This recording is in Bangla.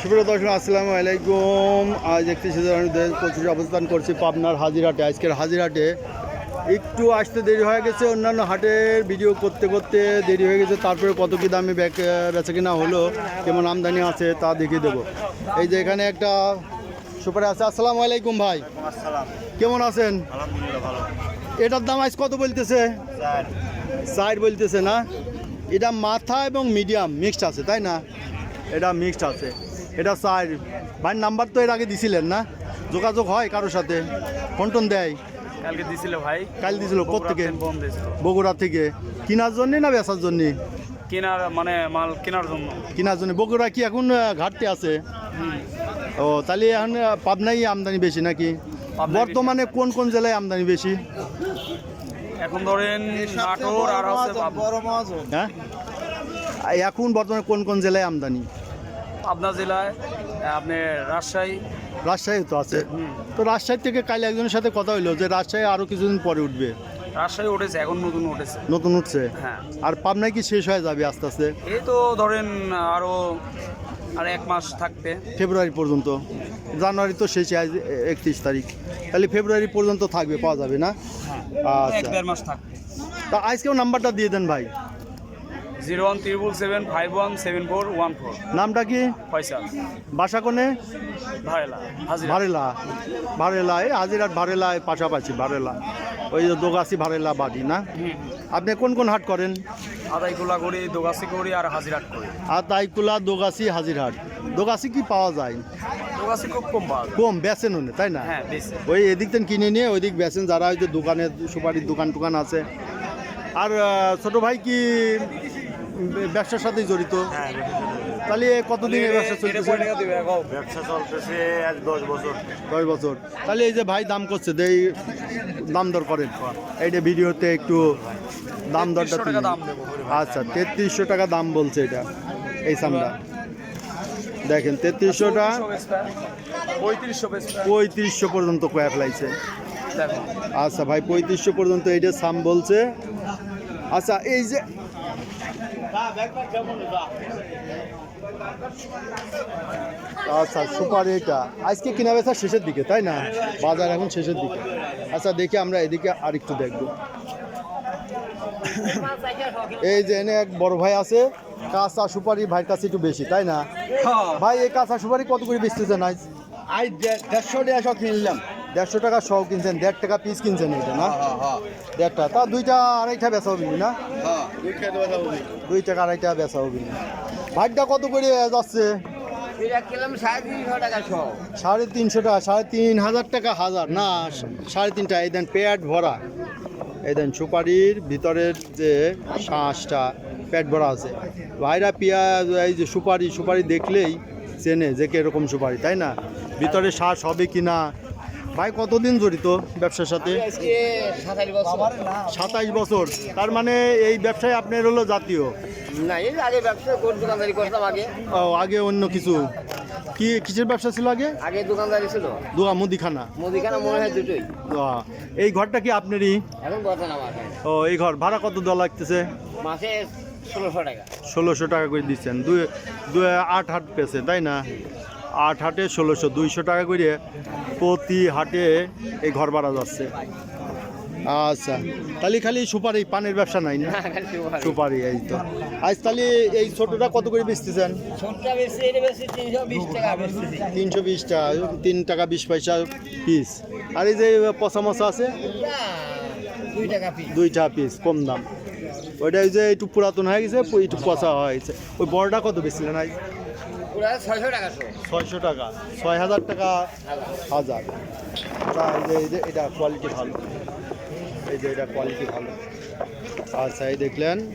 সুপ্রিয় দর্শক আসসালামু আলাইকুম। আজ একত্রিশে জানুয়ারি পঁচিশ অবস্থান করছি পাবনার হাজিরহাটে। আজকের হাজিরহাটে একটু আসতে দেরি হয়ে গেছে অন্যান্য হাটের ভিডিও করতে করতে দেরি হয়ে গেছে। তারপরে কত কী দামে ব্যাগ বেচা কিনা হলো কেমন আমদানি আছে তা দেখিয়ে দেবো। এই যে এখানে একটা সুপারি আছে। আসসালামু আলাইকুম ভাই। কেমন আছেন? এটার দাম আজ কত বলতেছে? সাইড বলতেছে না? এটা মাথা এবং মিডিয়াম মিক্সড আছে তাই না? এটা মিক্সড আছে। এটা সাইড ভাইয়ের নাম্বার তো এর আগে দিছিলেন না? যোগাযোগ হয় কারোর সাথে? ফোন টোন দেয়? কালকে দিছিল ভাই। কাল দিছিল কোথেকে বগুড়া থেকে। কেনার জন্য না বেচার জন্য? কেনার মানে মাল কেনার জন্য। কেনার জন্য। বগুড়া কি এখন ঘাটতি আছে? ও তাহলে এখন পাবনাই আমদানি বেশি নাকি? বর্তমানে কোন কোন জেলায় আমদানি বেশি? এখন ধরেন নাটোর আর হচ্ছে হ্যাঁ? এখন বর্তমানে কোন কোন জেলায় আমদানি? পাবনা জেলায় আপনি রাজশাহী। রাজশাহী তো আছে। তো রাজশাহী থেকে কাল একজনের সাথে কথা হইল যে রাজশাহী আরও কিছুদিন পরে উঠবে। রাজশাহী উঠেছে এখন নতুন উঠেছে। নতুন উঠছে? হ্যাঁ। আর পাবনায় কি শেষ হয়ে যাবে আস্তে আস্তে? এই তো ধরেন আরও আর এক মাস থাকতে ফেব্রুয়ারি পর্যন্ত। জানুয়ারি তো শেষে আজ একত্রিশ তারিখ। তাহলে ফেব্রুয়ারি পর্যন্ত থাকবে পাওয়া যাবে না? এক আচ্ছা। দেড় মাস থাকবে। তা আজকেও নাম্বারটা দিয়ে দেন ভাই। Zero one triple seven five one seven four one four নামটা কি? পয়সা বাসা কোনে? হাজিরা। ভারেলা। ভারেলা এই হাজিরাট ভারেলা পাশাপাশি ভারেলা। ওই যে দোগাছি ভারেলা বাড়ি না? আপনি কোন কোন হাট করেন? আদাইগুলা করি দোগাছি করি আর হাজিরাট করি। আর তাইকুলা দোগাছি হাজিরহাট দোগাছি কি পাওয়া যায়? দোগাছি খুব কম পাওয়া যায়। কম বেচেন উনি তাই না? হ্যাঁ ওই এদিক থেকে কিনে নিয়ে ওইদিক বেচেন। যারা হয়তো দোকানে সুপারির দোকান টোকান আছে আর ছোট ভাই কি ব্যবসার সাথেই জড়িত? তাহলে কতদিন এই ব্যবসা চলতেছে? ব্যবসা চলতেছে আজ দশ বছর। দশ বছর। তাহলে এই যে ভাই দাম করছে দেই দাম দর করেন। এইটা ভিডিওতে একটু দাম দরটা 3300 টাকা তুলে দাম আচ্ছা তেত্রিশশো টাকা দাম বলছে এটা এই সামটা। দেখেন তেত্রিশশোটা পঁয়ত্রিশশো পঁয়ত্রিশশো পর্যন্ত কয়া ফেলাইছে আচ্ছা ভাই পঁয়ত্রিশশো পর্যন্ত এইটা সাম বলছে। আচ্ছা এই যে আচ্ছা সুপার এটা। আজকে কিনা বেচা শেষের দিকে তাই না? বাজার এখন শেষের দিকে। আচ্ছা দেখি আমরা এদিকে আরেকটু দেখব। এই যে এনে এক বড় ভাই আছে কাঁচা সুপারি ভাইয়ের কাছে একটু বেশি তাই না? ভাই এই কাঁচা সুপারি কত করে বেচতেছেন আজ? আজ দেড়শো সব কিনলাম। দেড়শো টাকা সব কিনছেন দেড় টাকা পিস কিনছেন এটা না? দেড়টা। তা দুইটা আড়াইটা বেচা হবে না? দুই টাকা আড়াইটা বেচা হবে। না ভাগটা কত করে যাচ্ছে? সাড়ে তিনশো টাকা সাড়ে তিনশো টাকা সাড়ে তিন হাজার টাকা হাজার। না সাড়ে তিনটা এই দেন পেট ভরা। এই দেন সুপারির ভিতরের যে শাঁসটা পেট ভরা আছে। ভাইরা পেঁয়াজ এই যে সুপারি সুপারি দেখলেই চেনে যে কীরকম সুপারি তাই না? ভিতরে শ্বাস হবে কি না ভাই কতদিন জড়িত ব্যবসার সাথে? সাতাইশ বছর। তার মানে এই ব্যবসায় আপনার হলো জাতীয়? না এই আগে ব্যবসা দোকানদারি করতাম আগে। ও, আগে অন্য কিছু। কি কিসের ব্যবসা ছিল আগে? আগে দোকানদারি ছিল। দোয়া মুদিখানা। মুদিখানা মনে হয় দুটোই। এই ঘরটা কি আপনারই? এখন বর্তমান আমার ও এই ঘর ভাড়া কত দেওয়া লাগতেছে? মাসে ষোলোশো টাকা। ষোলোশো টাকা করে দিচ্ছেন। দুই দুই আট হাট পেয়েছে তাই না? আট হাটে ষোলোশো দুইশো টাকা করে প্রতি হাটে এই ঘর ভাড়া যাচ্ছে। আচ্ছা তাহলে খালি সুপারি পানের ব্যবসা নাই না? সুপারি। এই তো। আজ তাহলে এই ছোটটা কত করে বেচতেছেন? বেশি বেশি তিনশো বিশ টাকা বেশি বিশ তিন টাকা বিশ পয়সা পিস আর এই যে পচা মশা আছে? দুই টাকা পিস দুইটা পিস কম দাম। ওইটা ওই যে একটু পুরাতন হয়ে গেছে একটু পচা হয়েছে ওই বড়টা কত বেচছিলেন আজ? ছয়শো টাকা ছয় হাজার টাকা হাজার। যে, এই যে, এটা কোয়ালিটি ভালো। এই যে, এটা কোয়ালিটি ভালো। আচ্ছা এই দেখলেন।